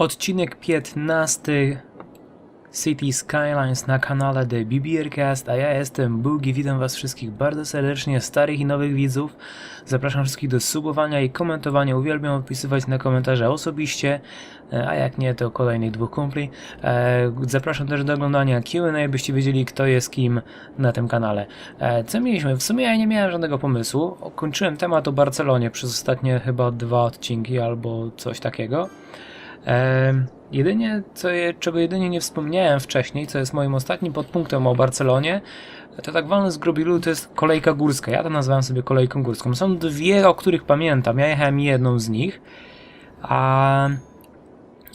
Odcinek 15 City Skylines na kanale The BBRcast, a ja jestem Bugi, witam was wszystkich bardzo serdecznie, starych i nowych widzów. Zapraszam wszystkich do subowania i komentowania, uwielbiam odpisywać na komentarze osobiście, e, a jak nie, to kolejnych dwóch kumpli. E, Zapraszam też do oglądania Q&A, byście wiedzieli kto jest kim na tym kanale. E, Co mieliśmy? W sumie ja nie miałem żadnego pomysłu, kończyłem temat o Barcelonie przez ostatnie chyba dwa odcinki albo coś takiego. Jedynie, co je, czego jedynie nie wspomniałem wcześniej, co jest moim ostatnim podpunktem o Barcelonie, to tak walny z Grobilu to jest kolejka górska. Ja to nazwałem sobie kolejką górską. Są dwie, o których pamiętam. Ja jechałem jedną z nich, a,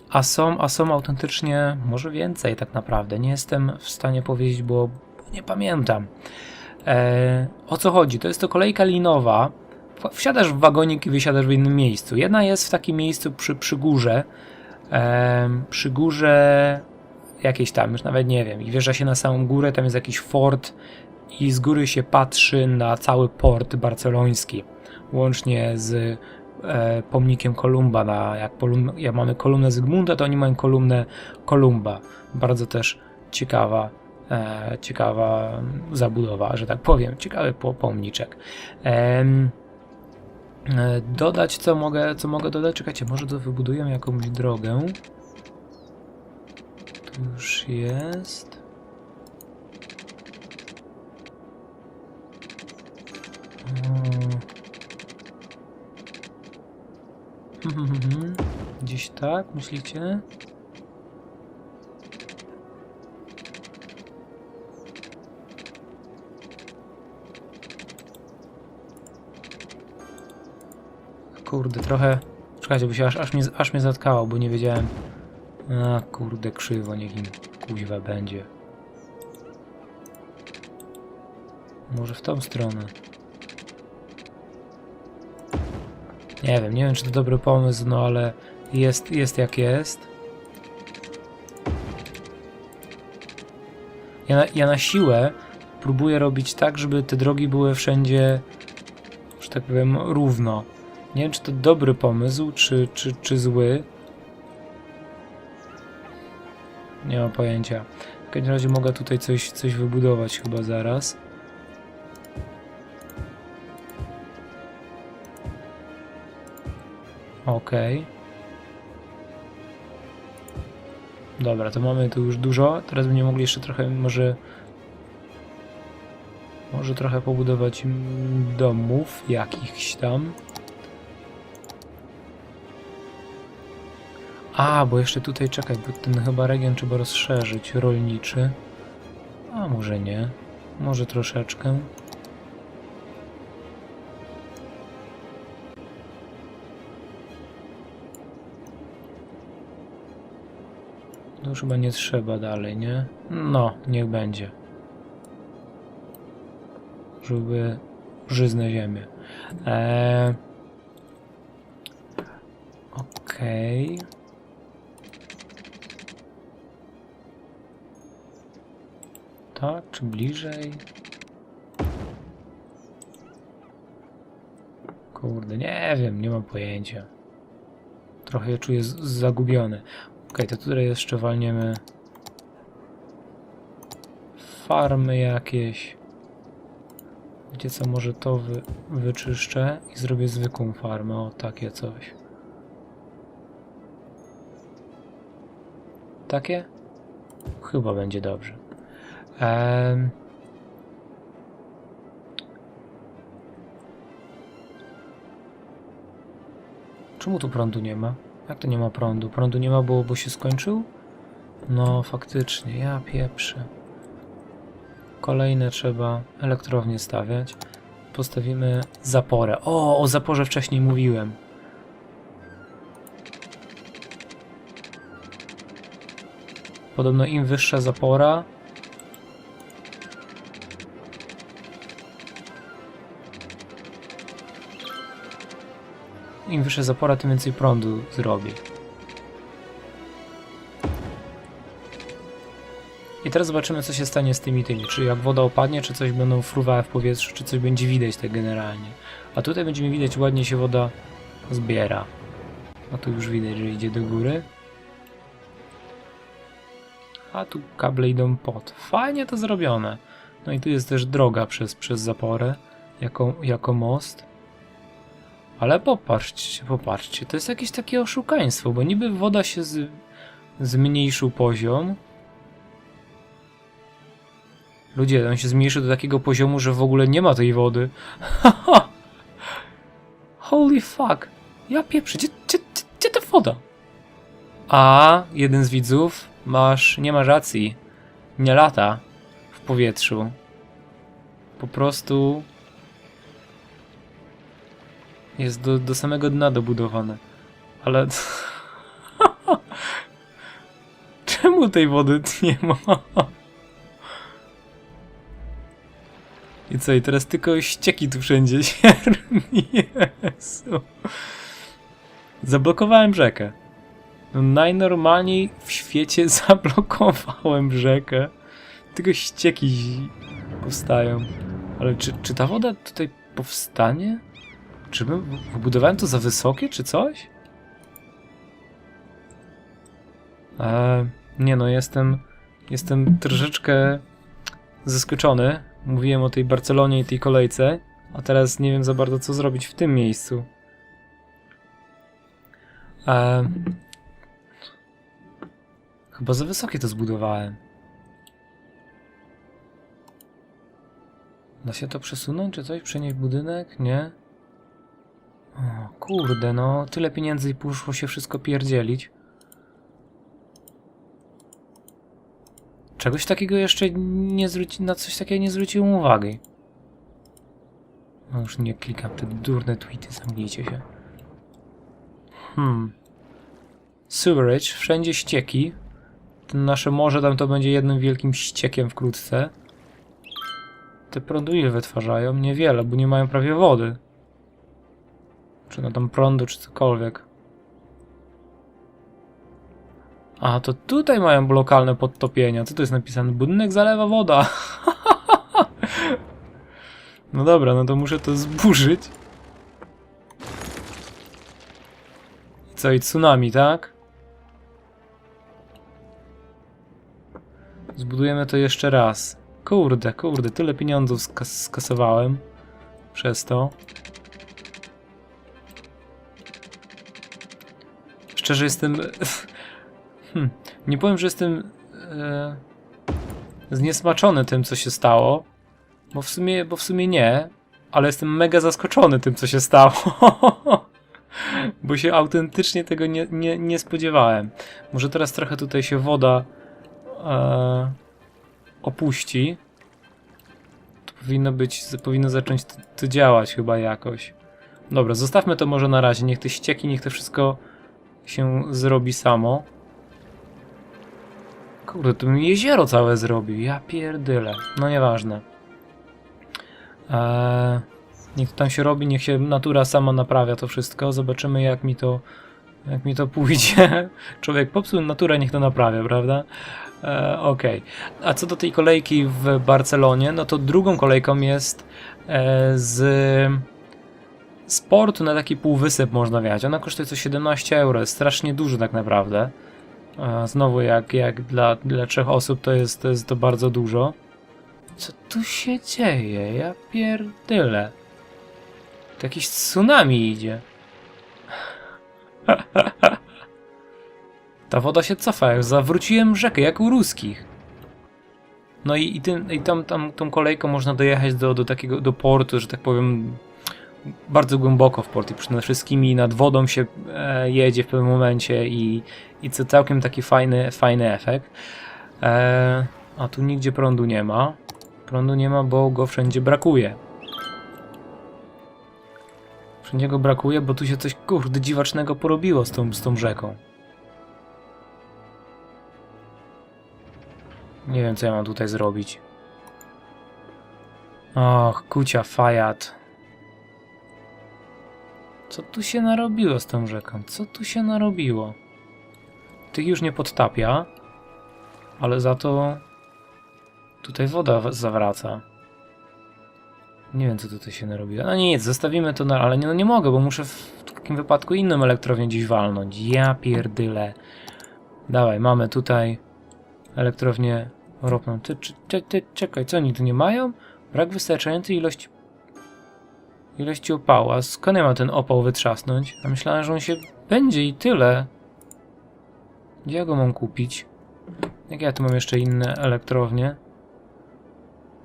a, są, a są autentycznie może więcej tak naprawdę. Nie jestem w stanie powiedzieć, bo nie pamiętam. E, o co chodzi? To jest to kolejka linowa. Wsiadasz w wagonik i wysiadasz w innym miejscu. Jedna jest w takim miejscu przy, przy górze, przy górze jakiejś tam, już nawet nie wiem, i wjeżdża się na samą górę, tam jest jakiś fort i z góry się patrzy na cały port barceloński, łącznie z e, pomnikiem Kolumba, na, jak, polum, jak mamy kolumnę Zygmunta, to oni mają kolumnę Kolumba, bardzo też ciekawa e, ciekawa zabudowa, że tak powiem, ciekawy po, pomniczek. E, dodać, co mogę, co mogę dodać? Czekajcie, może to wybuduję jakąś drogę. Tu już jest. O. Gdzieś tak, myślicie? Kurde, trochę... Czekajcie, bo się aż, aż, mnie, aż mnie zatkało, bo nie wiedziałem... A, kurde, krzywo, niech im kuźwa będzie. Może w tą stronę. Nie wiem, nie wiem, czy to dobry pomysł, no ale jest, jest jak jest. Ja na, ja na siłę próbuję robić tak, żeby te drogi były wszędzie, że tak powiem, równo. Nie wiem, czy to dobry pomysł, czy, czy, czy zły. Nie mam pojęcia. W każdym razie mogę tutaj coś, coś wybudować chyba zaraz. Okej. Dobra, to mamy tu już dużo. Teraz będziemy mogli jeszcze trochę, może... Może trochę pobudować domów jakichś tam. A, bo jeszcze tutaj czekaj, bo ten chyba region trzeba rozszerzyć, rolniczy. A może nie. Może troszeczkę. No już chyba nie trzeba dalej, nie? No, niech będzie. Żeby żyzne ziemię. Eee... Okej. Tak, czy bliżej? Kurde, nie wiem, nie mam pojęcia. Trochę czuję zagubiony. Okej, to tutaj jeszcze walniemy farmy jakieś. Wiecie co, może to wy, wyczyszczę i zrobię zwykłą farmę, o takie coś. Takie? Chyba będzie dobrze. Em. Czemu tu prądu nie ma? Jak to nie ma prądu? Prądu nie ma, bo, bo się skończył? No, faktycznie, ja pieprzę. Kolejne trzeba elektrownie stawiać. Postawimy zaporę. O, o zaporze wcześniej mówiłem. Podobno im wyższa zapora, im wyższa zapora, tym więcej prądu zrobi. I teraz zobaczymy, co się stanie z tymi tymi. Czy jak woda opadnie, czy coś będą fruwały w powietrzu, czy coś będzie widać tak generalnie. A tutaj będziemy widać, ładnie się woda zbiera. A tu już widać, że idzie do góry. A tu kable idą pod. Fajnie to zrobione. No i tu jest też droga przez, przez zaporę, jako, jako most. Ale popatrzcie, popatrzcie, to jest jakieś takie oszukaństwo, bo niby woda się z, zmniejszył poziom. Ludzie, on się zmniejszył do takiego poziomu, że w ogóle nie ma tej wody. Holy fuck! Ja pieprzę, gdzie, gdzie, gdzie, ta woda? A jeden z widzów, masz, nie masz racji. Nie lata w powietrzu. Po prostu jest do, do samego dna dobudowane. Ale czemu tej wody nie ma? I co, i teraz tylko ścieki tu wszędzie Jezu. Zablokowałem rzekę. No najnormalniej w świecie zablokowałem rzekę. Tylko ścieki powstają. Ale czy, czy ta woda tutaj powstanie? Czy bym wybudowałem to za wysokie, czy coś? Eee, nie no, jestem, jestem troszeczkę zaskoczony. Mówiłem o tej Barcelonie i tej kolejce, a teraz nie wiem za bardzo co zrobić w tym miejscu. Eee, chyba za wysokie to zbudowałem. Da się to przesunąć, czy coś? Przenieść budynek? Nie? O, kurde, no, tyle pieniędzy i poszło się wszystko pierdzielić. Czegoś takiego jeszcze nie zwróci, na coś takiego nie zwróciłem uwagi. No już nie klikam, te durne tweety, zamknijcie się. Hmm. Sewerage, wszędzie ścieki. To nasze morze tam to będzie jednym wielkim ściekiem wkrótce. Te prądu ile wytwarzają? Niewiele, bo nie mają prawie wody. Czy no tam prądu, czy cokolwiek. A, to tutaj mają lokalne podtopienia. Co to jest napisane? Budynek zalewa woda. No dobra, no to muszę to zburzyć. Co i tsunami, tak? Zbudujemy to jeszcze raz. Kurde, kurde, tyle pieniądzów skas skasowałem przez to. Szczerze jestem. Hmm, nie powiem, że jestem e, zniesmaczony tym, co się stało. Bo w sumie, bo w sumie nie, ale jestem mega zaskoczony tym, co się stało. bo się autentycznie tego nie, nie, nie spodziewałem. Może teraz trochę tutaj się woda e, opuści. To powinno być, powinno zacząć to, działać chyba jakoś. Dobra, zostawmy to może na razie. Niech te ścieki, niech to wszystko się zrobi samo. Kurde, to bym jezioro całe zrobił. Ja pierdyle. No nieważne. Eee, niech to tam się robi, niech się natura sama naprawia to wszystko. Zobaczymy jak mi to jak mi to pójdzie. Człowiek popsuł naturę, niech to naprawia, prawda? E, Okej. A co do tej kolejki w Barcelonie, no to drugą kolejką jest e, z sportu na taki półwysep można wjechać. Ona kosztuje co 17 euro, jest strasznie dużo tak naprawdę. Znowu jak, jak dla, dla trzech osób to jest, to jest to bardzo dużo. Co tu się dzieje? Ja pierdyle. To jakiś tsunami idzie. Ta woda się cofa, jak zawróciłem rzekę, jak u ruskich. No i, i, tym, i tam, tam tą kolejką można dojechać do, do takiego, do portu, że tak powiem, bardzo głęboko w port i przede wszystkim nad wodą się e, jedzie w pewnym momencie i, i co całkiem taki fajny, fajny efekt. E, a tu nigdzie prądu nie ma. Prądu nie ma, bo go wszędzie brakuje. Wszędzie go brakuje, bo tu się coś kurde dziwacznego porobiło z tą, z tą rzeką. Nie wiem, co ja mam tutaj zrobić. Och, kucia fajat. Co tu się narobiło z tą rzeką? Co tu się narobiło? Tych już nie podtapia, ale za to tutaj woda zawraca. Nie wiem, co tutaj się narobiło. No nic, zostawimy to na... Ale nie, no nie mogę, bo muszę w takim wypadku inną elektrownię dziś walnąć. Ja pierdyle. Dawaj, mamy tutaj elektrownię ropną. Ty, czekaj, co oni tu nie mają? Brak wystarczającej ilości ilości opału. A skąd ja mam ten opał wytrzasnąć? A myślałem, że on się będzie i tyle. Gdzie ja go mam kupić? Jak ja tu mam jeszcze inne elektrownie?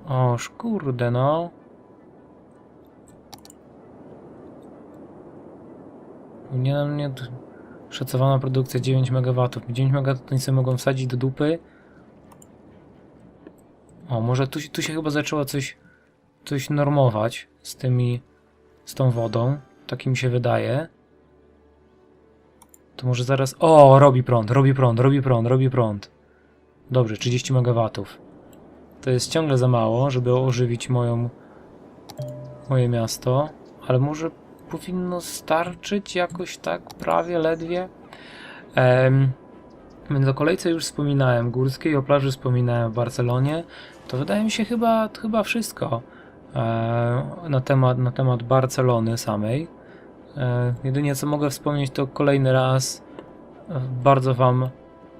O, kurde no. Nie na mnie d- szacowana produkcja 9 MW. 9 MW to sobie mogą wsadzić do dupy. O, może tu, tu się chyba zaczęło coś, coś normować z tymi, z tą wodą. Tak mi się wydaje. To może zaraz... O, robi prąd, robi prąd, robi prąd, robi prąd. Dobrze, 30 MW. To jest ciągle za mało, żeby ożywić moją, moje miasto, ale może powinno starczyć jakoś tak prawie, ledwie. Em, więc o kolejce już wspominałem, górskiej, o plaży wspominałem w Barcelonie. To wydaje mi się chyba, chyba wszystko na, temat, na temat Barcelony samej. E, jedynie co mogę wspomnieć to kolejny raz e, bardzo Wam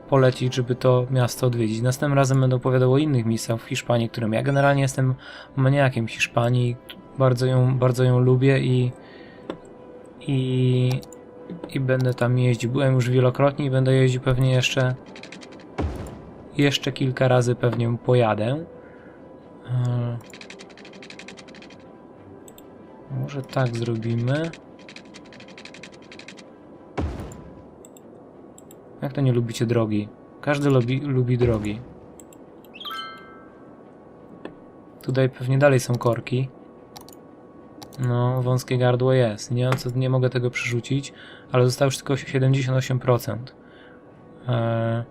polecić, żeby to miasto odwiedzić. Następnym razem będę opowiadał o innych miejscach w Hiszpanii, którym ja generalnie jestem maniakiem Hiszpanii. Bardzo ją, bardzo ją lubię i, i, i będę tam jeździł. Byłem już wielokrotnie i będę jeździł pewnie jeszcze jeszcze kilka razy pewnie pojadę. Może tak zrobimy. Jak to nie lubicie drogi? Każdy lubi, lubi drogi. Tutaj pewnie dalej są korki. No, wąskie gardło jest. Nie, nie mogę tego przerzucić, ale zostało już tylko 78%. Eee,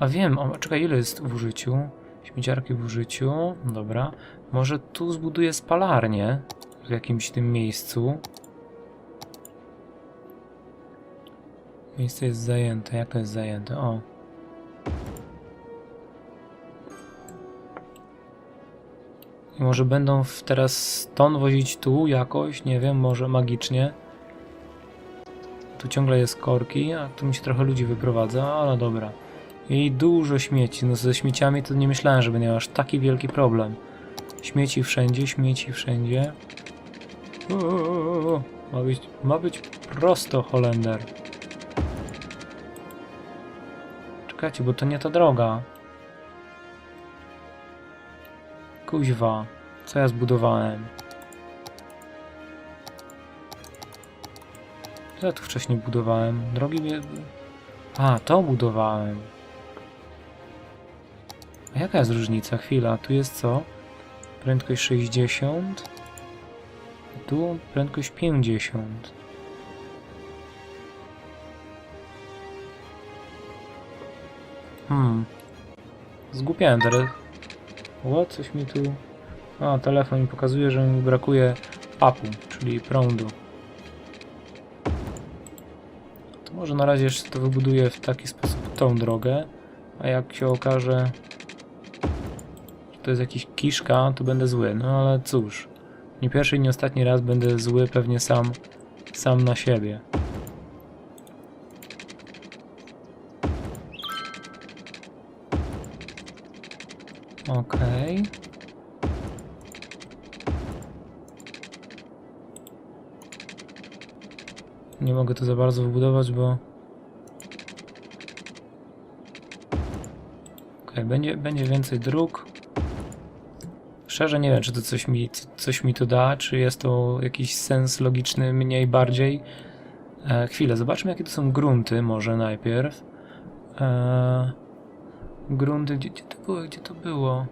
a wiem, o, czekaj, ile jest w użyciu? Śmieciarki w użyciu, dobra. Może tu zbuduję spalarnię w jakimś tym miejscu. Miejsce jest zajęte. Jak to jest zajęte? O. I może będą teraz ton wozić tu jakoś, nie wiem, może magicznie. Tu ciągle jest korki, a tu mi się trochę ludzi wyprowadza, ale dobra. I dużo śmieci. No ze śmieciami to nie myślałem, że będzie aż taki wielki problem. Śmieci wszędzie, śmieci wszędzie. Uuu, ma być, ma być prosto, Holender. Czekajcie, bo to nie ta droga. Kuźwa, co ja zbudowałem? Co ja tu wcześniej budowałem? Drogi mnie... A, to budowałem. A jaka jest różnica? Chwila, tu jest co? Prędkość 60. Tu prędkość 50. Hmm. Zgłupiałem teraz. O, coś mi tu... A, telefon mi pokazuje, że mi brakuje papu, czyli prądu. To może na razie jeszcze to wybuduję w taki sposób tą drogę, a jak się okaże, że to jest jakiś kiszka, to będę zły. No ale cóż, nie pierwszy i nie ostatni raz będę zły pewnie sam, sam na siebie. Okej. Nie mogę tu za bardzo wybudować, bo... Okej, będzie, będzie więcej dróg. Szczerze nie wiem, czy to coś mi, co- coś mi to da, czy jest to jakiś sens logiczny mniej, bardziej. E, chwilę, zobaczmy jakie to są grunty może najpierw. E, grunty, gdzie, gdzie to było, gdzie to było?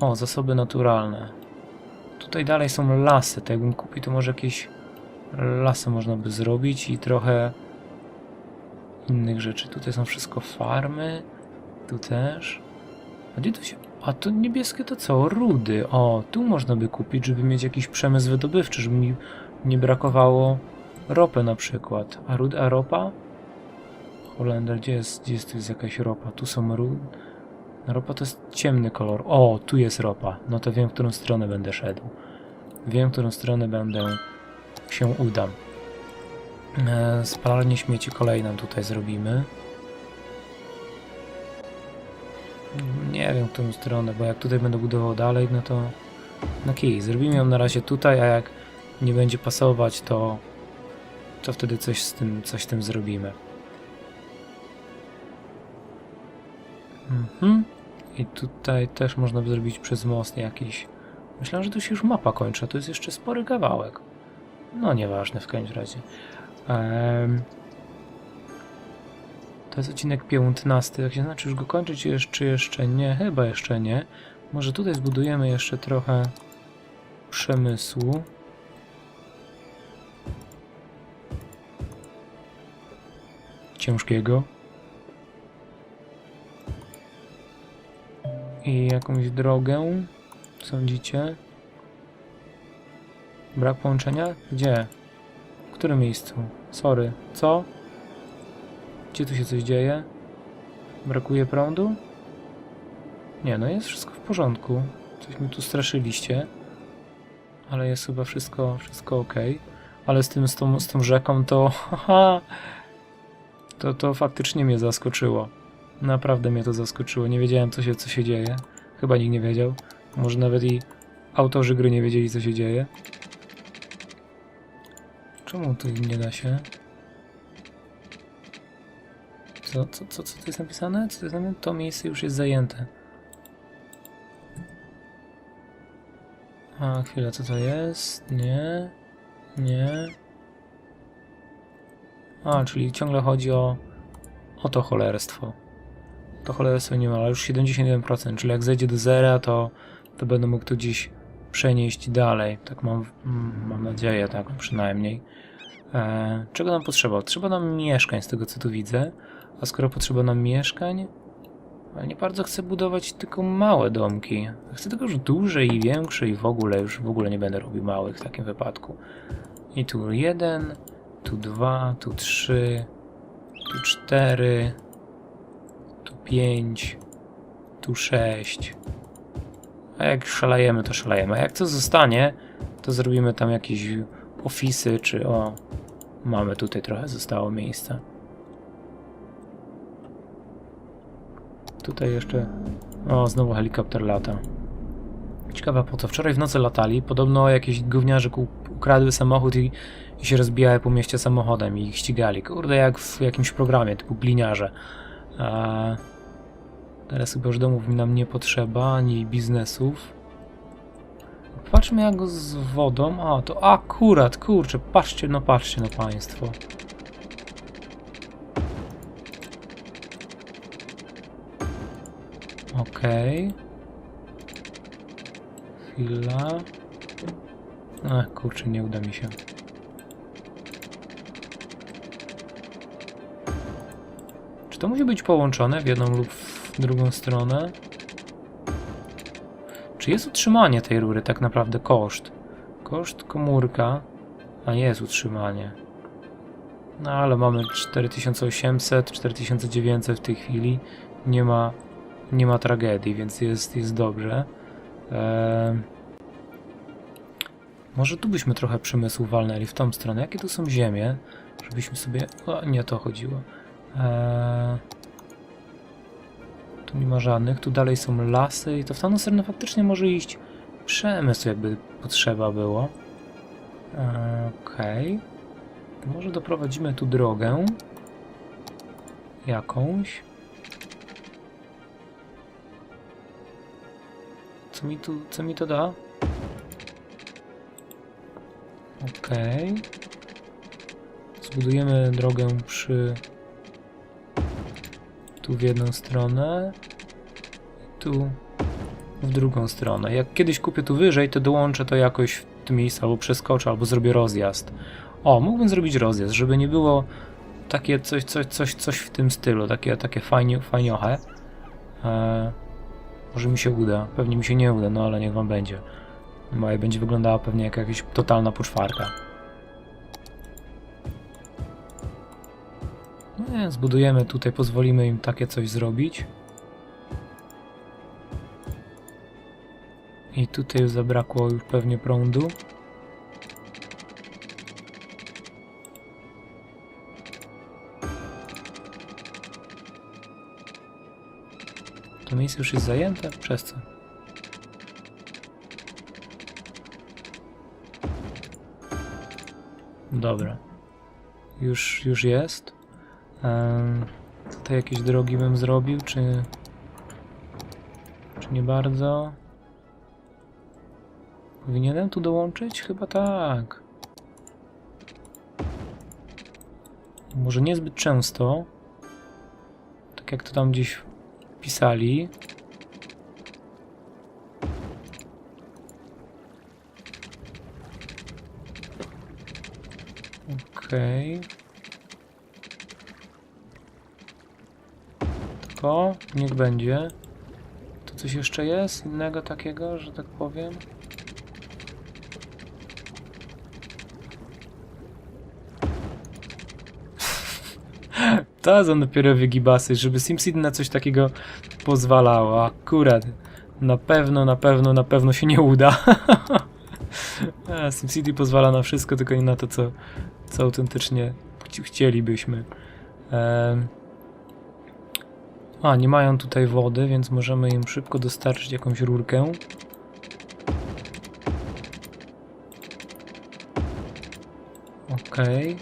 O, zasoby naturalne. Tutaj dalej są lasy, tak jakbym kupił, to może jakieś lasy można by zrobić i trochę innych rzeczy. Tutaj są wszystko farmy, tu też. A gdzie to się... A to niebieskie to co? Rudy. O, tu można by kupić, żeby mieć jakiś przemysł wydobywczy, żeby mi nie brakowało ropy na przykład. A rud, a ropa? Holender, gdzie jest, gdzie jest tu jest jakaś ropa? Tu są rudy. Ropa to jest ciemny kolor. O, tu jest ropa. No to wiem, w którą stronę będę szedł. Wiem, w którą stronę będę się udam. E, spalarnię śmieci kolejną tutaj zrobimy. Nie wiem, w którą stronę, bo jak tutaj będę budował dalej, no to... No kij, zrobimy ją na razie tutaj, a jak nie będzie pasować, to... To wtedy coś z tym, coś z tym zrobimy. Mhm. I tutaj też można by zrobić przez most jakiś. Myślałem, że tu się już mapa kończy, a to jest jeszcze spory kawałek. No nieważne w każdym razie. Em, to jest odcinek 15. Jak się znaczy, już go kończyć czy jeszcze nie? Chyba jeszcze nie. Może tutaj zbudujemy jeszcze trochę przemysłu. Ciężkiego. I jakąś drogę. Sądzicie? Brak połączenia? Gdzie? W którym miejscu? Sorry. Co? Gdzie tu się coś dzieje? Brakuje prądu? Nie, no jest wszystko w porządku. Coś mi tu straszyliście. Ale jest chyba wszystko, wszystko ok. Ale z tym, z tą, z tą rzeką to... Haha! To, to faktycznie mnie zaskoczyło. Naprawdę mnie to zaskoczyło. Nie wiedziałem, co się, co się dzieje. Chyba nikt nie wiedział. Może nawet i autorzy gry nie wiedzieli, co się dzieje. Czemu tu nie da się? Co, co, co, co tu jest napisane? Co jest napisane? To miejsce już jest zajęte. A, chwila, co to jest? Nie. Nie. A, czyli ciągle chodzi o... o to cholerstwo. To cholerstwo nie ma, ale już 71%, czyli jak zejdzie do zera, to, to będę mógł to gdzieś przenieść dalej. Tak mam, mam nadzieję, tak przynajmniej. E, czego nam potrzeba? Trzeba nam mieszkań, z tego co tu widzę. A skoro potrzeba nam mieszkań, ale nie bardzo chcę budować tylko małe domki. Chcę tylko już duże i większe i w ogóle już w ogóle nie będę robił małych w takim wypadku. I tu jeden, tu dwa, tu trzy, tu cztery, tu pięć, tu sześć. A jak szalejemy, to szalejemy. A jak to zostanie, to zrobimy tam jakieś ofisy, czy o, mamy tutaj trochę zostało miejsca. Tutaj jeszcze, o, znowu helikopter lata. Ciekawe po co. Wczoraj w nocy latali. Podobno jakieś gówniarze ukradły samochód i, i się rozbijały po mieście samochodem i ich ścigali. Kurde, jak w jakimś programie typu gliniarze. A teraz chyba już domów nam nie potrzeba, ani biznesów. Patrzmy jak go z wodą. A, to akurat, kurczę, patrzcie, no patrzcie, no państwo. Okej. Chwila. Ach, kurczę, nie uda mi się. Czy to musi być połączone w jedną lub w drugą stronę? Czy jest utrzymanie tej rury tak naprawdę koszt? Koszt komórka, a nie jest utrzymanie. No ale mamy 4800, 4900 w tej chwili. Nie ma, nie ma tragedii, więc jest, jest dobrze. Eee, może tu byśmy trochę przemysłu walnęli w tą stronę. Jakie tu są ziemie? Żebyśmy sobie... O, nie to chodziło. Eee, tu nie ma żadnych. Tu dalej są lasy i to w tamtą stronę faktycznie może iść przemysł, jakby potrzeba było. Eee, Okej. To Może doprowadzimy tu drogę. Jakąś. Co mi tu, co mi to da? Okej. Zbudujemy drogę przy... Tu w jedną stronę. Tu w drugą stronę. Jak kiedyś kupię tu wyżej, to dołączę to jakoś w tym miejscu, albo przeskoczę, albo zrobię rozjazd. O, mógłbym zrobić rozjazd, żeby nie było takie coś, coś, coś, coś w tym stylu, takie, takie fajnie, fajnioche. Eee, może mi się uda, pewnie mi się nie uda, no ale niech wam będzie. Moja będzie wyglądała pewnie jak jakaś totalna poczwarka. No nie, zbudujemy tutaj, pozwolimy im takie coś zrobić. I tutaj zabrakło już pewnie prądu. Miejsce już jest zajęte? Przez co? Dobra. Już, już jest. Em, tutaj jakieś drogi bym zrobił, czy... Czy nie bardzo? Powinienem tu dołączyć? Chyba tak. Może niezbyt często. Tak jak to tam gdzieś pisali. Okej. To niech będzie. To coś jeszcze jest innego takiego, że tak powiem? To są dopiero wygibasy, żeby SimCity na coś takiego pozwalało. Akurat. Na pewno, na pewno, na pewno się nie uda. SimCity pozwala na wszystko, tylko nie na to, co, co autentycznie chci- chcielibyśmy. Em. A, nie mają tutaj wody, więc możemy im szybko dostarczyć jakąś rurkę. Okej.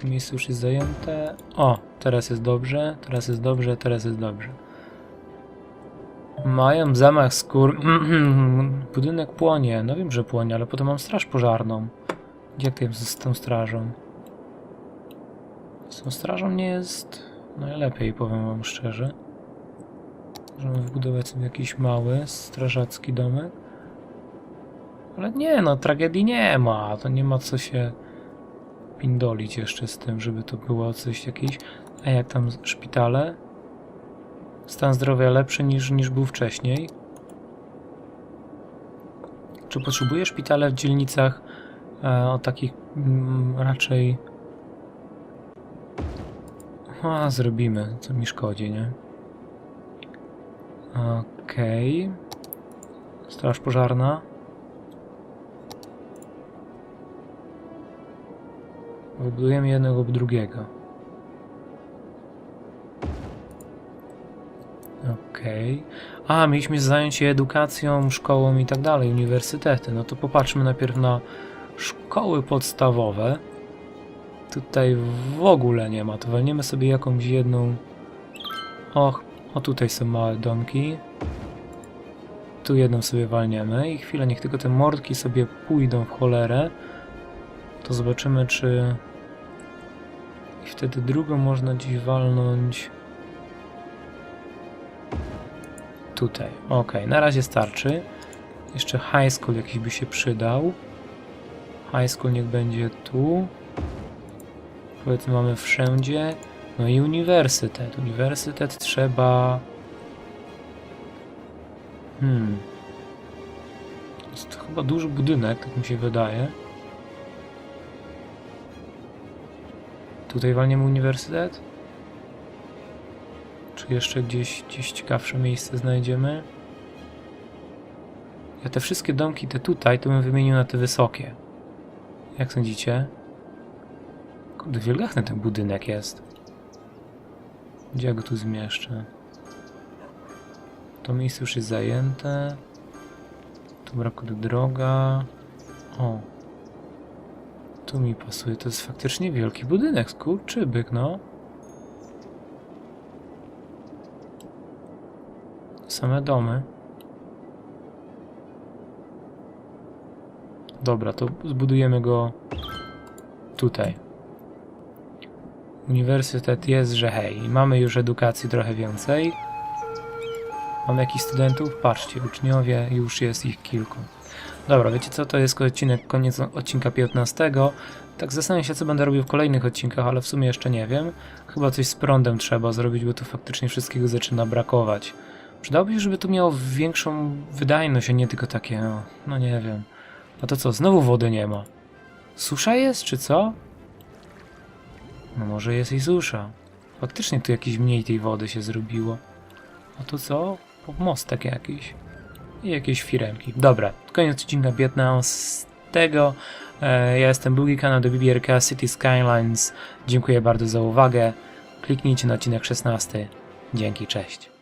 To miejsce już jest zajęte. O, teraz jest dobrze, teraz jest dobrze, teraz jest dobrze. Mają zamach skór. Budynek płonie. No wiem, że płonie, ale potem mam straż pożarną. Jak to jest z tą strażą? Z tą strażą nie jest najlepiej, powiem wam szczerze. Możemy wbudować sobie jakiś mały, strażacki domek. Ale nie, no tragedii nie ma. To nie ma co się pindolić jeszcze z tym, żeby to było coś jakieś. A jak tam szpitale? Stan zdrowia lepszy niż, niż był wcześniej. Czy potrzebuje szpitale w dzielnicach e, o takich mm, raczej. A, zrobimy, co mi szkodzi, nie? Okej. Straż pożarna. Wybudujemy jednego lub drugiego. Okej. A, mieliśmy zająć się edukacją, szkołą i tak dalej, uniwersytety. No to popatrzmy najpierw na szkoły podstawowe. Tutaj w ogóle nie ma. To walniemy sobie jakąś jedną. Och, o tutaj są małe domki. Tu jedną sobie walniemy i chwilę, niech tylko te mordki sobie pójdą w cholerę. To zobaczymy, czy... I wtedy drugą można dziś walnąć... Tutaj. Ok, na razie starczy. Jeszcze high school jakiś by się przydał. High school niech będzie tu. Powiedzmy mamy wszędzie. No i uniwersytet. Uniwersytet trzeba... Hmm. Jest to chyba duży budynek, tak mi się wydaje. Tutaj walniemy uniwersytet? Czy jeszcze gdzieś, gdzieś ciekawsze miejsce znajdziemy? Ja te wszystkie domki, te tutaj, to bym wymienił na te wysokie. Jak sądzicie? Kurde, wielgachny ten budynek jest. Gdzie ja go tu zmieszczę? To miejsce już jest zajęte. Tu brakuje droga. O. Tu mi pasuje. To jest faktycznie wielki budynek. Skurczybyk, no. Same domy. Dobra, to zbudujemy go tutaj. Uniwersytet jest, że hej, mamy już edukacji trochę więcej. Mamy jakichś studentów? Patrzcie, uczniowie, już jest ich kilku. Dobra, wiecie co, to jest odcinek, koniec odcinka 15. Tak zastanawiam się, co będę robił w kolejnych odcinkach, ale w sumie jeszcze nie wiem. Chyba coś z prądem trzeba zrobić, bo tu faktycznie wszystkiego zaczyna brakować. Przydałoby się, żeby to miało większą wydajność, a nie tylko takie, no, no nie wiem. A to co, znowu wody nie ma? Susza jest, czy co? No może jest i susza. Faktycznie tu jakiś mniej tej wody się zrobiło. A to co? Mostek jakiś. I jakieś firemki. Dobra, koniec odcinka 15. E, ja jestem Boogie, kanał do BBRK City Skylines. Dziękuję bardzo za uwagę. kliknijcie na odcinek 16. Dzięki, cześć.